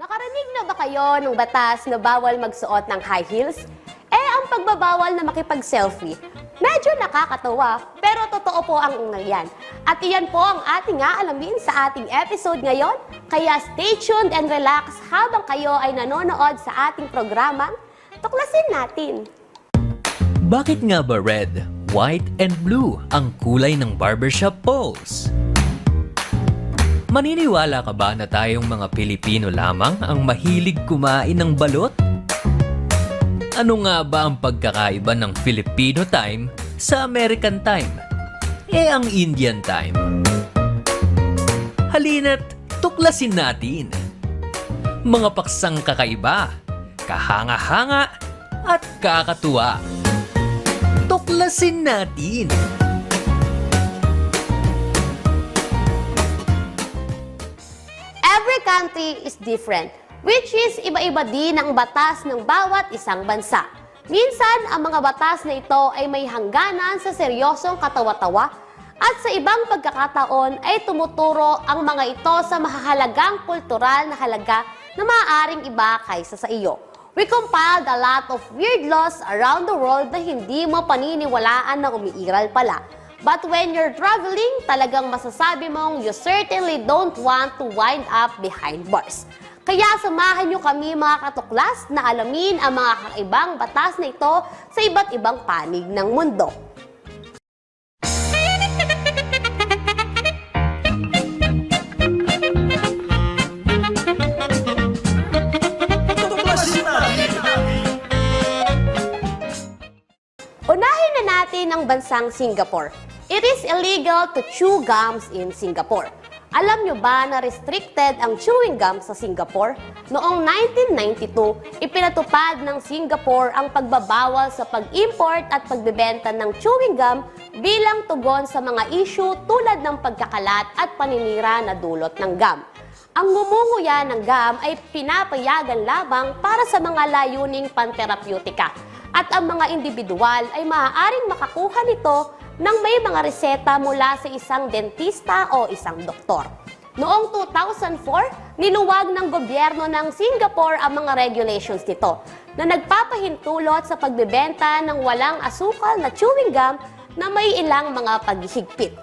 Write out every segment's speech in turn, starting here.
Nakarinig na ba kayo ng batas na bawal magsuot ng high heels? Eh, ang pagbabawal na makipag-selfie, medyo nakakatawa, pero totoo po ang yan. At iyan po ang ating aalamin sa ating episode ngayon. Kaya stay tuned and relax habang kayo ay nanonood sa ating programang Tuklasin Natin. Bakit nga ba red, white, and blue ang kulay ng barbershop poles? Maniniwala ka ba na tayong mga Pilipino lamang ang mahilig kumain ng balot? Ano nga ba ang pagkakaiba ng Filipino time sa American time? Eh ang Indian time. Halina't tuklasin natin. Mga paksang kakaiba, kahanga-hanga, at kakatuwa. Tuklasin natin! Every country is different, which is iba-iba din ang batas ng bawat isang bansa. Minsan, ang mga batas na ito ay may hangganan sa seryosong katawa-tawa at sa ibang pagkakataon ay tumuturo ang mga ito sa mahahalagang kultural na halaga na maaaring iba kaysa sa iyo. We compiled a lot of weird laws around the world na hindi mo paniniwalaan na umiiral pala. But when you're traveling, talagang masasabi mong you certainly don't want to wind up behind bars. Kaya samahan nyo kami mga katuklas na alamin ang mga kakaibang batas na ito sa iba't ibang panig ng mundo. Unahin na natin ang bansang Singapore. It is illegal to chew gums in Singapore. Alam nyo ba na restricted ang chewing gum sa Singapore? Noong 1992, ipinatupad ng Singapore ang pagbabawal sa pag-import at pagbebenta ng chewing gum bilang tugon sa mga issue tulad ng pagkakalat at paninira na dulot ng gum. Ang ngumunguya ng gum ay pinapayagan lamang para sa mga layuning panterapeutika at ang mga individual ay maaaring makakuha nito ng may mga reseta mula sa isang dentista o isang doktor. Noong 2004, niluwag ng gobyerno ng Singapore ang mga regulations nito na nagpapahintulot sa pagbebenta ng walang asukal na chewing gum na may ilang mga paghihigpit.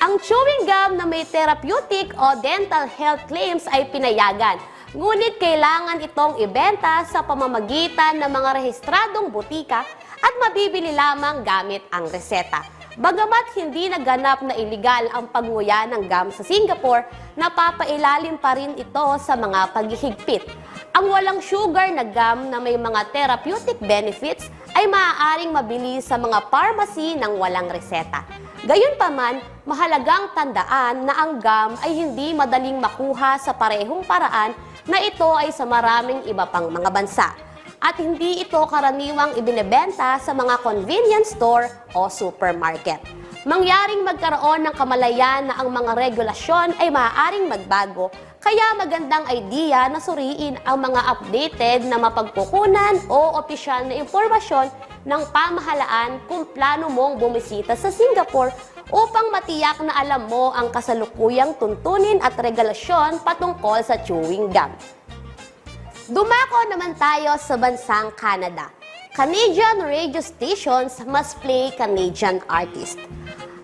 Ang chewing gum na may therapeutic o dental health claims ay pinayagan, ngunit kailangan itong ibenta sa pamamagitan ng mga rehistradong butika at mabibili lamang gamit ang reseta. Bagamat hindi naganap na iligal ang panguya ng gum sa Singapore, napapailalim pa rin ito sa mga paghihigpit. Ang walang sugar na gum na may mga therapeutic benefits ay maaaring mabili sa mga pharmacy ng walang reseta. Gayunpaman, mahalagang tandaan na ang gum ay hindi madaling makuha sa parehong paraan na ito ay sa maraming iba pang mga bansa. At hindi ito karaniwang ibinebenta sa mga convenience store o supermarket. Mangyaring magkaroon ng kamalayan na ang mga regulasyon ay maaaring magbago, kaya magandang idea na suriin ang mga updated na mapagkukunan o opisyal na impormasyon ng pamahalaan kung plano mong bumisita sa Singapore upang matiyak na alam mo ang kasalukuyang tuntunin at regulasyon patungkol sa chewing gum. Dumako naman tayo sa bansang Canada. Canadian radio stations must play Canadian artist.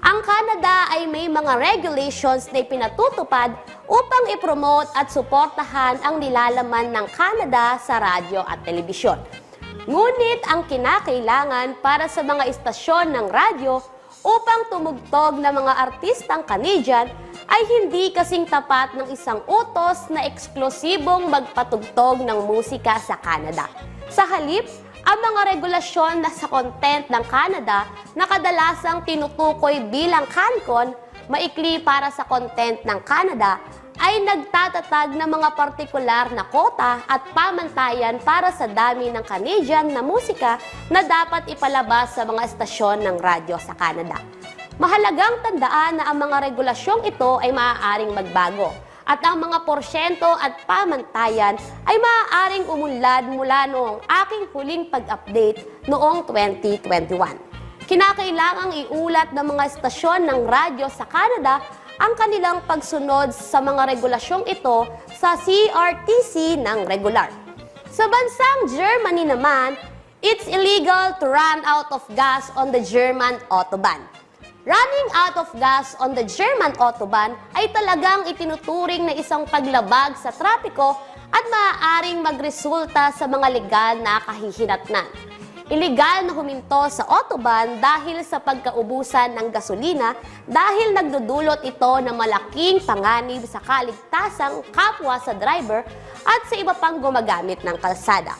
Ang Canada ay may mga regulations na ipinatutupad upang ipromote at suportahan ang nilalaman ng Canada sa radyo at telebisyon. Ngunit ang kinakailangan para sa mga istasyon ng radyo upang tumugtog ng mga artistang Canadian ay hindi kasing tapat ng isang utos na eksklusibong magpatugtog ng musika sa Canada. Sa halip, ang mga regulasyon na sa content ng Canada na kadalasang tinutukoy bilang CanCon, maikli para sa content ng Canada, ay nagtatatag ng mga partikular na kota at pamantayan para sa dami ng Canadian na musika na dapat ipalabas sa mga estasyon ng radyo sa Canada. Mahalagang tandaan na ang mga regulasyong ito ay maaaring magbago at ang mga porsyento at pamantayan ay maaaring umunlad mula noong aking huling pag-update noong 2021. Kinakailangang iulat ng mga estasyon ng radyo sa Canada ang kanilang pagsunod sa mga regulasyong ito sa CRTC ng regular. Sa bansang Germany naman, it's illegal to run out of gas on the German Autobahn. Running out of gas on the German Autobahn ay talagang itinuturing na isang paglabag sa trapiko at maaaring magresulta sa mga legal na kahihinatnan. Iligal na huminto sa autobahn dahil sa pagkaubusan ng gasolina dahil nagdudulot ito ng malaking panganib sa kaligtasang kapwa sa driver at sa iba pang gumagamit ng kalsada.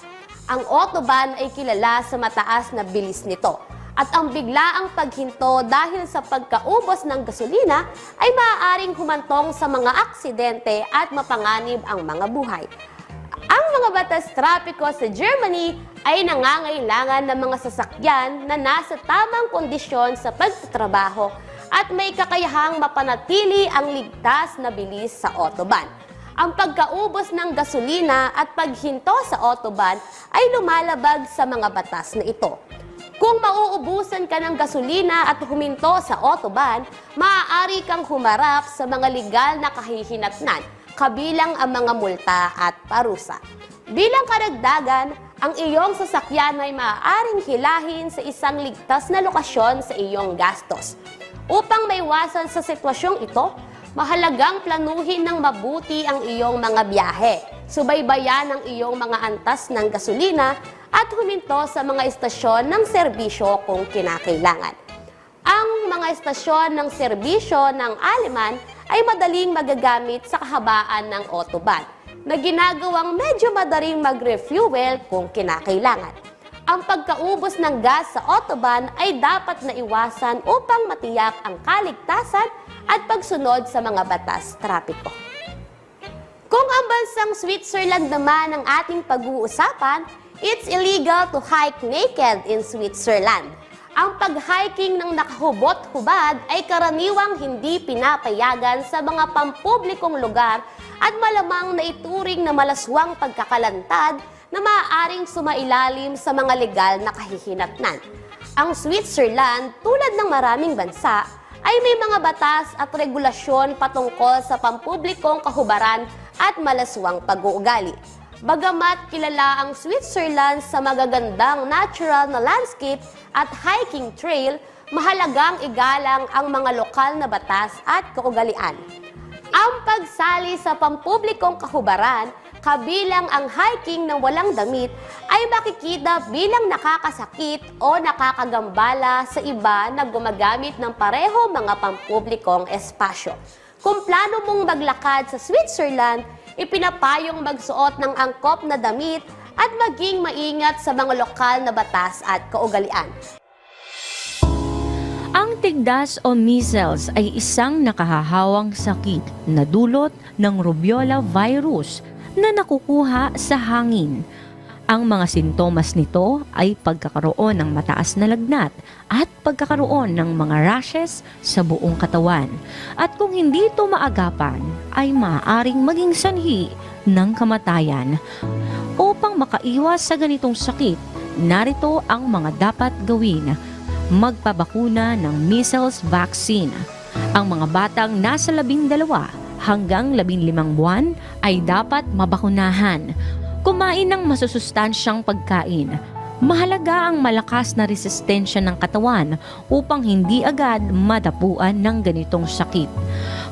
Ang autobahn ay kilala sa mataas na bilis nito at ang biglaang paghinto dahil sa pagkaubos ng gasolina ay maaaring humantong sa mga aksidente at mapanganib ang mga buhay. Ang mga batas trapiko sa Germany ay nangangailangan ng mga sasakyan na nasa tamang kondisyon sa pagtatrabaho at may kakayahang mapanatili ang ligtas na bilis sa autobahn. Ang pagkaubos ng gasolina at paghinto sa autobahn ay lumalabag sa mga batas na ito. Kung mauubusan ka ng gasolina at huminto sa autobahn, maaari kang humarap sa mga legal na kahihinatnan, kabilang ang mga multa at parusa. Bilang karagdagan, ang iyong sasakyan ay maaaring hilahin sa isang ligtas na lokasyon sa iyong gastos. Upang maiwasan sa sitwasyong ito, mahalagang planuhin ng mabuti ang iyong mga biyahe. Subaybayan ang iyong mga antas ng gasolina at huminto sa mga istasyon ng serbisyo kung kinakailangan. Ang mga estasyon ng serbisyo ng Aleman ay madaling magagamit sa kahabaan ng autobahn na ginagawang medyo madaling mag-refuel kung kinakailangan. Ang pagkaubos ng gas sa autobahn ay dapat na iwasan upang matiyak ang kaligtasan at pagsunod sa mga batas trapiko. Kung ang bansang Switzerland naman ang ating pag-uusapan, it's illegal to hike naked in Switzerland. Ang pag-hiking ng nakahubot-hubad ay karaniwang hindi pinapayagan sa mga pampublikong lugar at malamang na ituring na malaswang pagkakalantad na maaaring sumailalim sa mga legal na kahihinatnan. Ang Switzerland, tulad ng maraming bansa, ay may mga batas at regulasyon patungkol sa pampublikong kahubaran at malaswang pag-uugali. Bagamat kilala ang Switzerland sa magagandang natural na landscape at hiking trail, mahalagang igalang ang mga lokal na batas at kaugalian. Ang pagsali sa pampublikong kahubaran, kabilang ang hiking ng walang damit, ay makikita bilang nakakasakit o nakakagambala sa iba na gumagamit ng pareho mga pampublikong espasyo. Kung plano mong maglakad sa Switzerland, ipinapayong magsuot ng angkop na damit at maging maingat sa mga lokal na batas at kaugalian. Ang tigdas o measles ay isang nakahahawang sakit na dulot ng rubiola virus na nakukuha sa hangin. Ang mga sintomas nito ay pagkakaroon ng mataas na lagnat at pagkakaroon ng mga rashes sa buong katawan. At kung hindi ito maagapan, ay maaaring maging sanhi ng kamatayan. Upang makaiwas sa ganitong sakit, narito ang mga dapat gawin magpabakuna ng measles vaccine. Ang mga batang nasa labing dalawa hanggang labing limang buwan ay dapat mabakunahan. Kumain ng masusustansyang pagkain. Mahalaga ang malakas na resistensya ng katawan upang hindi agad madapuan ng ganitong sakit.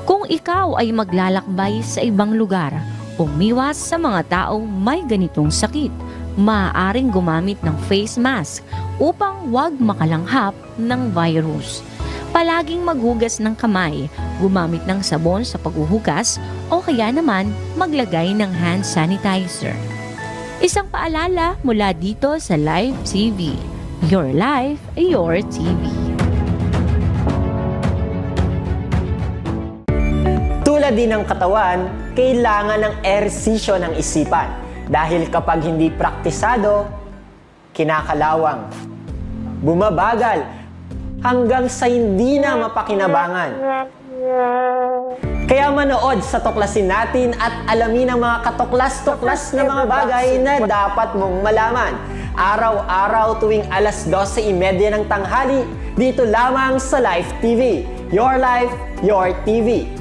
Kung ikaw ay maglalakbay sa ibang lugar, umiwas sa mga taong may ganitong sakit maaaring gumamit ng face mask upang wag makalanghap ng virus. Palaging maghugas ng kamay, gumamit ng sabon sa paghuhugas o kaya naman maglagay ng hand sanitizer. Isang paalala mula dito sa Live TV. Your life, your TV. Tulad din ng katawan, kailangan ng ehersisyo ng isipan. Dahil kapag hindi praktisado, kinakalawang, bumabagal, hanggang sa hindi na mapakinabangan. Kaya manood sa tuklasin natin at alamin ang mga katuklas-tuklas na mga bagay na dapat mong malaman. Araw-araw tuwing alas 12.30 ng tanghali, dito lamang sa Life TV. Your Life, Your TV.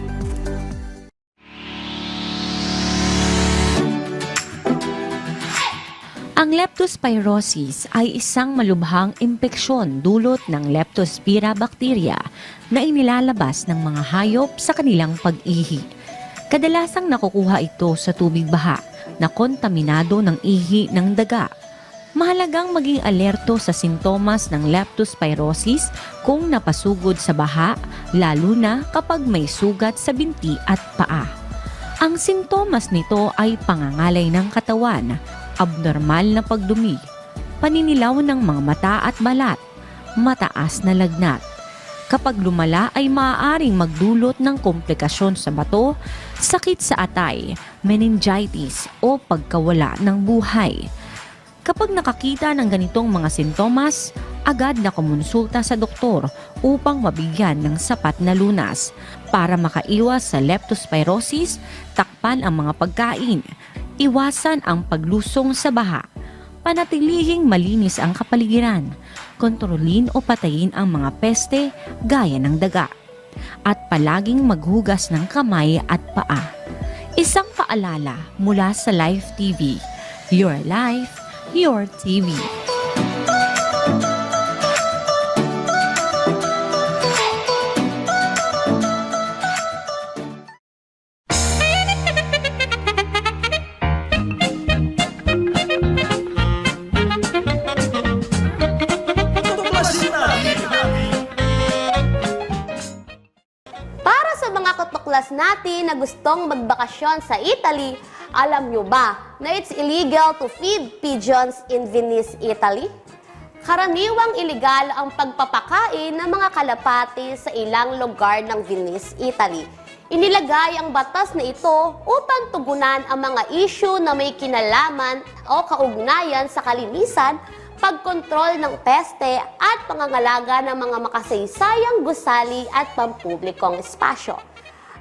Ang leptospirosis ay isang malubhang impeksyon dulot ng Leptospira bacteria na inilalabas ng mga hayop sa kanilang pag-ihi. Kadalasang nakukuha ito sa tubig baha na kontaminado ng ihi ng daga. Mahalagang maging alerto sa sintomas ng leptospirosis kung napasugod sa baha, lalo na kapag may sugat sa binti at paa. Ang sintomas nito ay pangangalay ng katawan, abnormal na pagdumi, paninilaw ng mga mata at balat, mataas na lagnat. Kapag lumala ay maaaring magdulot ng komplikasyon sa bato, sakit sa atay, meningitis o pagkawala ng buhay. Kapag nakakita ng ganitong mga sintomas, agad na kumonsulta sa doktor upang mabigyan ng sapat na lunas para makaiwas sa leptospirosis, takpan ang mga pagkain, iwasan ang paglusong sa baha, panatilihing malinis ang kapaligiran, kontrolin o patayin ang mga peste gaya ng daga, at palaging maghugas ng kamay at paa. Isang paalala mula sa Life TV. Your life, your TV. Gustong magbakasyon sa Italy, alam nyo ba na it's illegal to feed pigeons in Venice, Italy? Karaniwang iligal ang pagpapakain ng mga kalapati sa ilang lugar ng Venice, Italy. Inilagay ang batas na ito upang tugunan ang mga issue na may kinalaman o kaugnayan sa kalinisan, pagkontrol ng peste at pangangalaga ng mga makasaysayang gusali at pampublikong espasyo.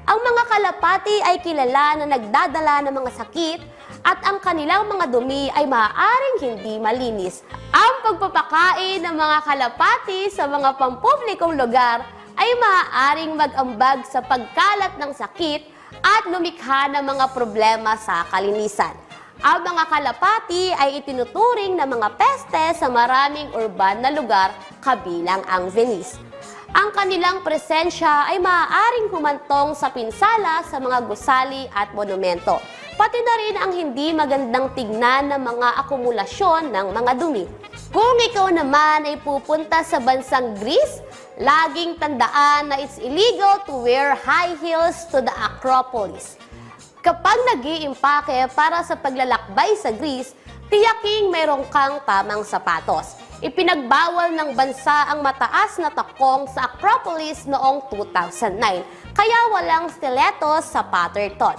Ang mga kalapati ay kilala na nagdadala ng mga sakit at ang kanilang mga dumi ay maaaring hindi malinis. Ang pagpapakain ng mga kalapati sa mga pampublikong lugar ay maaaring mag-ambag sa pagkalat ng sakit at lumikha ng mga problema sa kalinisan. Ang mga kalapati ay itinuturing na mga peste sa maraming urban na lugar kabilang ang Venice. Ang kanilang presensya ay maaaring humantong sa pinsala sa mga gusali at monumento, pati na rin ang hindi magandang tignan ng mga akumulasyon ng mga dumi. Kung ikaw naman ay pupunta sa bansang Greece, laging tandaan na it's illegal to wear high heels to the Acropolis. Kapag nag para sa paglalakbay sa Greece, tiyaking mayroong kang tamang sapatos. Ipinagbawal ng bansa ang mataas na takong sa Acropolis noong 2009, kaya walang stilettos sa Patterton.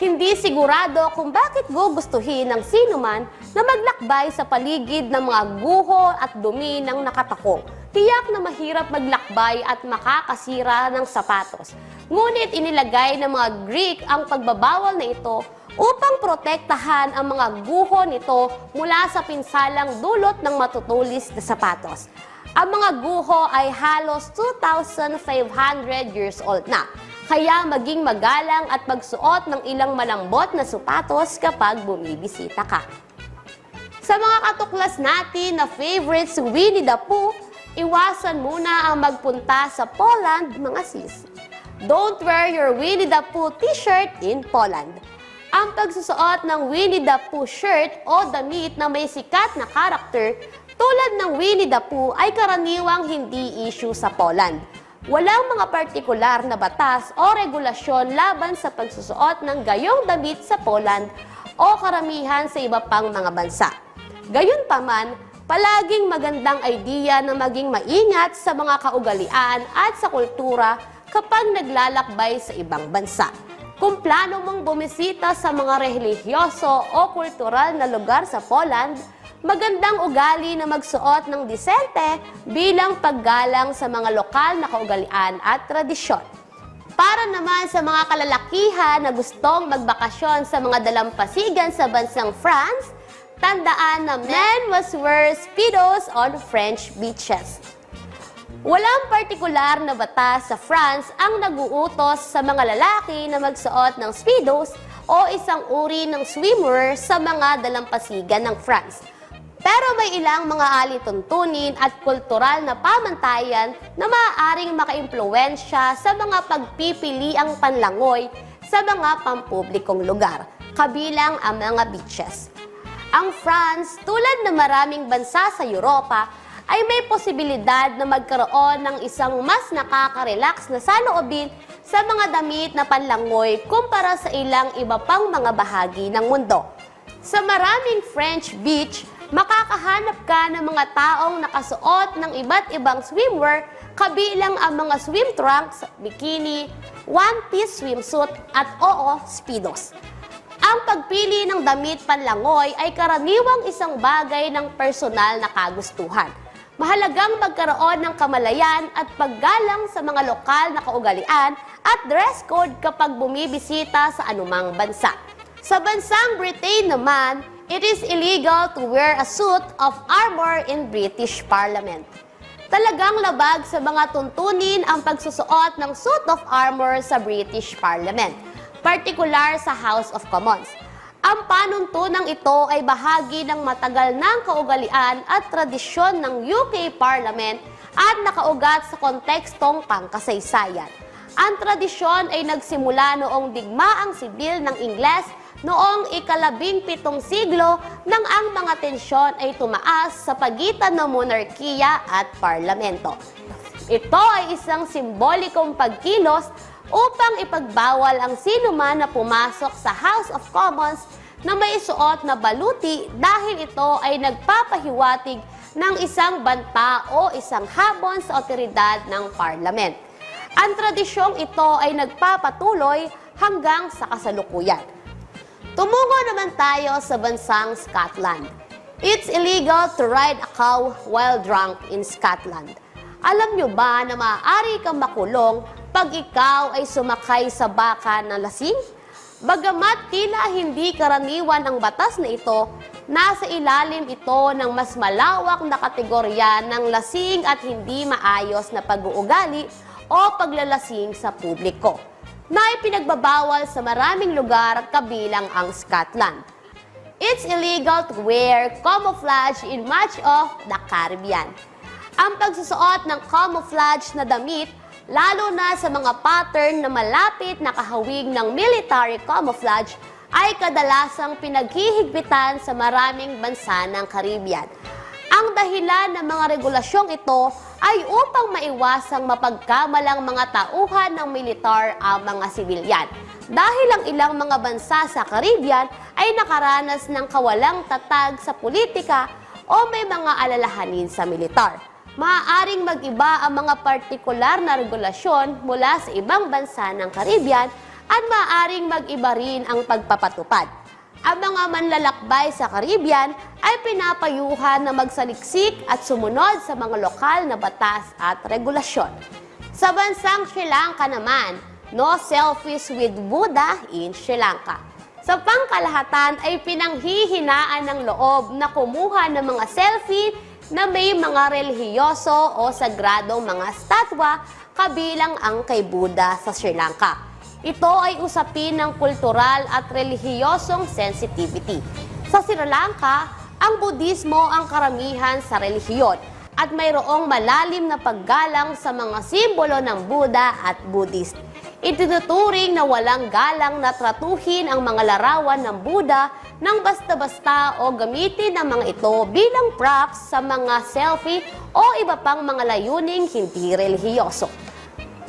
Hindi sigurado kung bakit gugustuhin ng sino man na maglakbay sa paligid ng mga guho at dumi ng nakatakong. Tiyak na mahirap maglakbay at makakasira ng sapatos. Ngunit inilagay ng mga Greek ang pagbabawal na ito upang protektahan ang mga guho nito mula sa pinsalang dulot ng matutulis na sapatos. Ang mga guho ay halos 2,500 years old na. Kaya maging magalang at magsuot ng ilang malambot na sapatos kapag bumibisita ka. Sa mga katuklas natin na favorites Winnie the Pooh, iwasan muna ang magpunta sa Poland, mga sis. Don't wear your Winnie the Pooh t-shirt in Poland. Ang pagsusuot ng Winnie the Pooh shirt o damit na may sikat na karakter tulad ng Winnie the Pooh ay karaniwang hindi issue sa Poland. Walang mga partikular na batas o regulasyon laban sa pagsusuot ng gayong damit sa Poland o karamihan sa iba pang mga bansa. Gayunpaman, palaging magandang idea na maging maingat sa mga kaugalian at sa kultura kapag naglalakbay sa ibang bansa. Kung plano mong bumisita sa mga relihiyoso o kultural na lugar sa Poland, magandang ugali na magsuot ng disente bilang paggalang sa mga lokal na kaugalian at tradisyon. Para naman sa mga kalalakihan na gustong magbakasyon sa mga dalampasigan sa bansang France, tandaan na men must wear speedos on French beaches. Walang partikular na batas sa France ang naguutos sa mga lalaki na magsuot ng speedos o isang uri ng swimwear sa mga dalampasigan ng France. Pero may ilang mga alituntunin at kultural na pamantayan na maaaring makaimpluwensya sa mga pagpipiliang panlangoy sa mga pampublikong lugar, kabilang ang mga beaches. Ang France, tulad ng maraming bansa sa Europa, ay may posibilidad na magkaroon ng isang mas nakaka-relax na saloobin sa mga damit na panlangoy kumpara sa ilang iba pang mga bahagi ng mundo. Sa maraming French beach, makakahanap ka ng mga taong nakasuot ng iba't ibang swimwear kabilang ang mga swim trunks, bikini, one-piece swimsuit at oo, speedos. Ang pagpili ng damit panlangoy ay karaniwang isang bagay ng personal na kagustuhan. Mahalagang magkaroon ng kamalayan at paggalang sa mga lokal na kaugalian at dress code kapag bumibisita sa anumang bansa. Sa bansang Britain naman, it is illegal to wear a suit of armor in British Parliament. Talagang labag sa mga tuntunin ang pagsusuot ng suit of armor sa British Parliament, partikular sa House of Commons. Ang panuntunang ito ay bahagi ng matagal ng kaugalian at tradisyon ng UK Parliament at nakaugat sa kontekstong pangkasaysayan. Ang tradisyon ay nagsimula noong digmaang sibil ng Ingles noong ikalabing pitong siglo nang ang mga tensyon ay tumaas sa pagitan ng monarkiya at parlamento. Ito ay isang simbolikong pagkilos upang ipagbawal ang sinuman na pumasok sa House of Commons na may suot na baluti dahil ito ay nagpapahiwatig ng isang banta o isang habon sa otoridad ng parliament. Ang tradisyong ito ay nagpapatuloy hanggang sa kasalukuyan. Tumungo naman tayo sa bansang Scotland. It's illegal to ride a cow while drunk in Scotland. Alam nyo ba na maaari kang makulong pag ikaw ay sumakay sa baka na lasing? Bagamat tila hindi karaniwan ang batas na ito, nasa ilalim ito ng mas malawak na kategorya ng lasing at hindi maayos na pag-uugali o paglalasing sa publiko na ipinagbabawal sa maraming lugar kabilang ang Scotland. It's illegal to wear camouflage in much of the Caribbean. Ang pagsusuot ng camouflage na damit, lalo na sa mga pattern na malapit na kahawig ng military camouflage, ay kadalasang pinaghihigpitan sa maraming bansa ng Caribbean. Ang dahilan ng mga regulasyong ito ay upang maiwasang mapagkamalang mga tauhan ng militar ang mga sibilyan. Dahil ang ilang mga bansa sa Caribbean ay nakaranas ng kawalang tatag sa politika o may mga alalahanin sa militar. Maaaring mag-iba ang mga partikular na regulasyon mula sa ibang bansa ng Caribbean at maaaring mag-iba rin ang pagpapatupad. Ang mga manlalakbay sa Caribbean ay pinapayuhan na magsaliksik at sumunod sa mga lokal na batas at regulasyon. Sa bansang Sri Lanka naman, no selfies with Buddha in Sri Lanka. Sa pangkalahatan ay pinanghihinaan ng loob na kumuha ng mga selfie na may mga relihiyoso o sagradong mga statwa kabilang ang kay Buddha sa Sri Lanka. Ito ay usapin ng kultural at relihiyosong sensitivity. Sa Sri Lanka, ang Budismo ang karamihan sa relihiyon at mayroong malalim na paggalang sa mga simbolo ng Buddha at Buddhist. Itinuturing na walang galang na tratuhin ang mga larawan ng Buddha nang basta-basta o gamitin ang mga ito bilang props sa mga selfie o iba pang mga layuning hindi relihiyoso.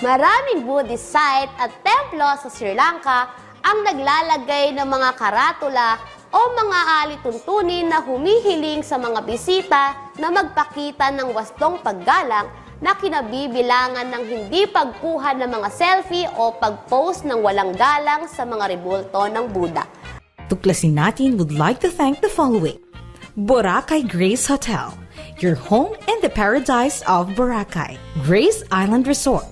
Maraming Buddhist site at templo sa Sri Lanka ang naglalagay ng mga karatula o mga alituntunin na humihiling sa mga bisita na magpakita ng wastong paggalang na kinabibilangan ng hindi pagkuha ng mga selfie o pag-post ng walang galang sa mga rebulto ng Buddha. Tuklasin natin would like to thank the following. Boracay Grace Hotel, your home in the paradise of Boracay. Grace Island Resort.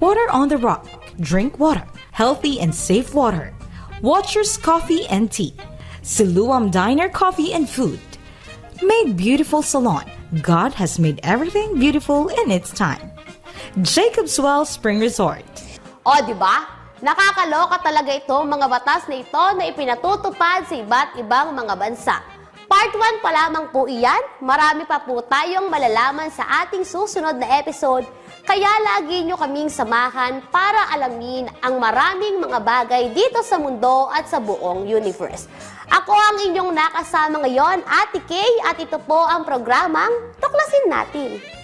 Water on the rock. Drink water. Healthy and safe water. Watchers Coffee and Tea. Siluam Diner Coffee and Food. Made Beautiful Salon. God has made everything beautiful in its time. Jacob's Well Spring Resort. O, di ba? Nakakaloka talaga itong mga batas na ito na ipinatutupad sa iba't ibang mga bansa. Part 1 pa lamang po iyan. Marami pa po tayong malalaman sa ating susunod na episode. Kaya lagi nyo kaming samahan para alamin ang maraming mga bagay dito sa mundo at sa buong universe. Ako ang inyong nakasama ngayon, Ate Kay, at ito po ang programang Tuklasin Natin.